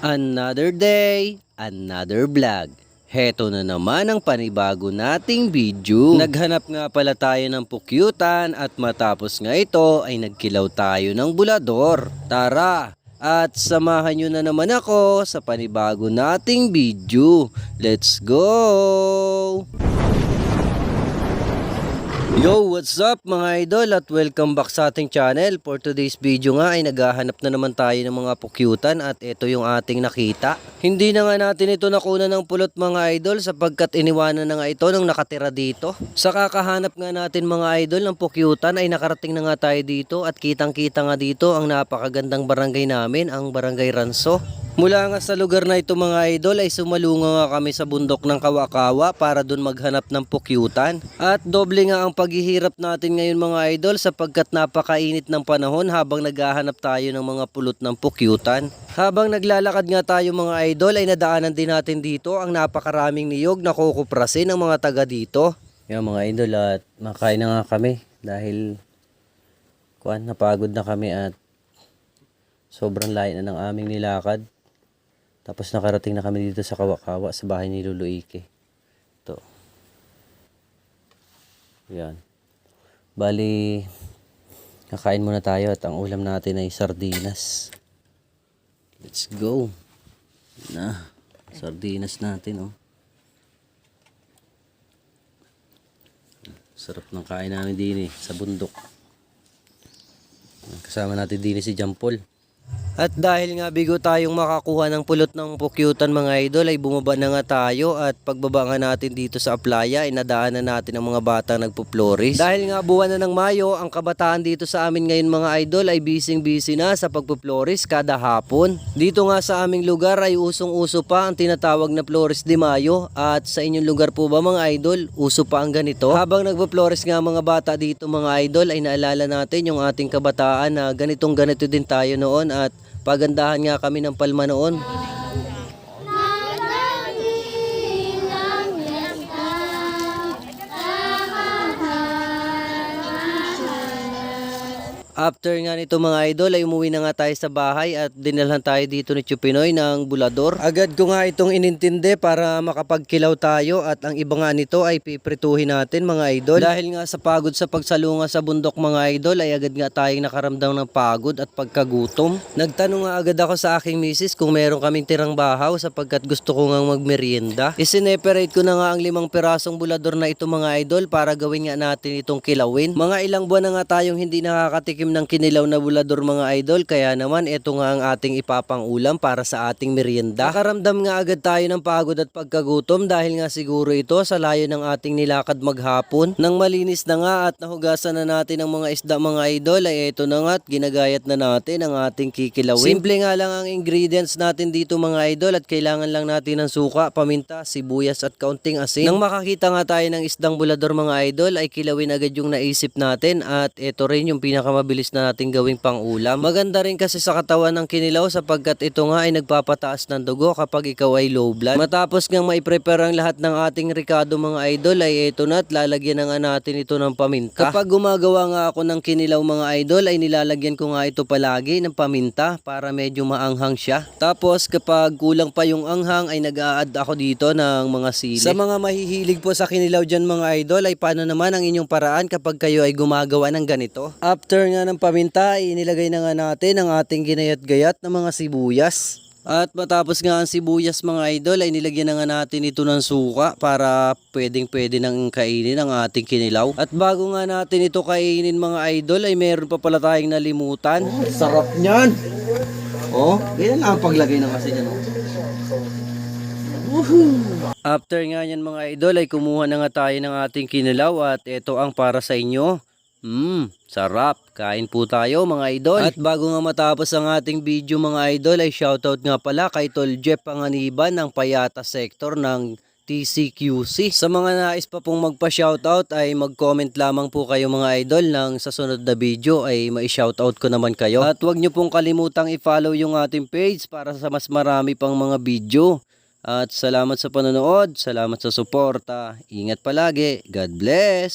Another day, another vlog. Heto na naman ang panibago nating video. Naghanap nga pala tayo ng pukyutan at matapos nga ito ay nagkilaw tayo ng bulador. Tara! At samahan nyo na naman ako sa panibago nating video. Let's go! Yo, what's up mga idol at welcome back sa ating channel. For today's video nga ay naghahanap na naman tayo ng mga pukyutan at ito yung ating nakita. Hindi na nga natin ito nakuna ng pulot mga idol sapagkat iniwanan na nga ito nung nakatira dito. Sa kakahanap nga natin mga idol ng pukyutan ay nakarating na nga tayo dito at kitang kita nga dito ang napakagandang barangay namin, ang barangay Ranso. Mula nga sa lugar na ito mga idol ay sumalunga nga kami sa bundok ng Kawakawa para dun maghanap ng pukyutan. At doble nga ang paghihirap natin ngayon mga idol sapagkat napakainit ng panahon habang naghahanap tayo ng mga pulot ng pukyutan. Habang naglalakad nga tayo mga idol ay nadaanan din natin dito ang napakaraming niyog na kukuprasin ng mga taga dito. Yan mga idol at makain na nga kami dahil kuan napagod na kami at sobrang layo na ng aming nilakad. Tapos nakarating na kami dito sa Kawakawa sa bahay ni Lolo Ike. Ito. Yan. Bali, kakain muna tayo at ang ulam natin ay sardinas. Let's go. Na, sardinas natin oh. Sarap ng kain namin din eh, sa bundok. Kasama natin din si Paul. At dahil nga bigo tayong makakuha ng pulot ng pukyutan mga idol ay bumaba na nga tayo at pagbaba nga natin dito sa playa ay nadaanan natin ang mga bata nagpo-florist. Dahil nga buwan na ng Mayo, ang kabataan dito sa amin ngayon mga idol ay busy busy na sa pagpo-florist kada hapon. Dito nga sa aming lugar ay usong-uso pa ang tinatawag na Flores de Mayo at sa inyong lugar po ba mga idol, uso pa ang ganito? Habang nagpo-florist nga mga bata dito mga idol ay naalala natin yung ating kabataan na ganitong ganito din tayo noon at pagandahan nga kami ng palma noon. After nga nito mga idol ay umuwi na nga tayo sa bahay at dinalhan tayo dito ni Chupinoy ng bulador. Agad ko nga itong inintindi para makapagkilaw tayo at ang iba nga nito ay piprituhin natin mga idol. Dahil nga sa pagod sa pagsalunga sa bundok mga idol ay agad nga tayong nakaramdam ng pagod at pagkagutom. Nagtanong nga agad ako sa aking misis kung meron kaming tirang bahaw sapagkat gusto ko nga magmerienda. Isineperate ko na nga ang limang pirasong bulador na ito mga idol para gawin nga natin itong kilawin. Mga ilang buwan na nga tayong hindi nakakatikim ng kinilaw na bulador mga idol kaya naman ito nga ang ating ipapang-ulam para sa ating merienda. Nakaramdam nga agad tayo ng pagod at pagkagutom dahil nga siguro ito sa layo ng ating nilakad maghapon. Nang malinis na nga at nahugasan na natin ang mga isda mga idol ay ito na nga at ginagayat na natin ang ating kikilawin. Simple nga lang ang ingredients natin dito mga idol at kailangan lang natin ng suka, paminta, sibuyas at kaunting asin. Nang makakita nga tayo ng isdang bulador mga idol ay kilawin agad yung naisip natin at ito rin yung pinakamabilis na natin gawing pang-ulam. Maganda rin kasi sa katawan ng kinilaw sapagkat ito nga ay nagpapataas ng dugo kapag ikaw ay low blood. Matapos nga mai-prepare ang lahat ng ating ricado mga idol ay ito na at lalagyan na nga natin ito ng paminta. Kapag gumagawa nga ako ng kinilaw mga idol ay nilalagyan ko nga ito palagi ng paminta para medyo maanghang siya. Tapos kapag kulang pa yung anghang ay nag-a-add ako dito ng mga sili. Sa mga mahihilig po sa kinilaw dyan mga idol ay paano naman ang inyong paraan kapag kayo ay gumagawa ng ganito? After nga ng paminta ay inilagay na nga natin ang ating ginayat-gayat na mga sibuyas. At matapos nga ang sibuyas mga idol ay nilagyan na nga natin ito ng suka para pwedeng pwede nang kainin ang ating kinilaw. At bago nga natin ito kainin mga idol ay meron pa pala tayong nalimutan. Sarap niyan. Oh, ganyan lang ang paglagay ng asin yan. Oh. After nga yan mga idol ay kumuha na nga tayo ng ating kinilaw at ito ang para sa inyo. Mmm, sarap. Kain po tayo mga idol. At bago nga matapos ang ating video mga idol ay shoutout nga pala kay Tol Jeff Panganiban ng Payata Sector ng TCQC. Sa mga nais pa pong magpa-shoutout ay mag-comment lamang po kayo mga idol nang sa sunod na video ay mai-shoutout ko naman kayo. At huwag nyo pong kalimutang i-follow yung ating page para sa mas marami pang mga video. At salamat sa panonood, salamat sa suporta. Ingat palagi. God bless.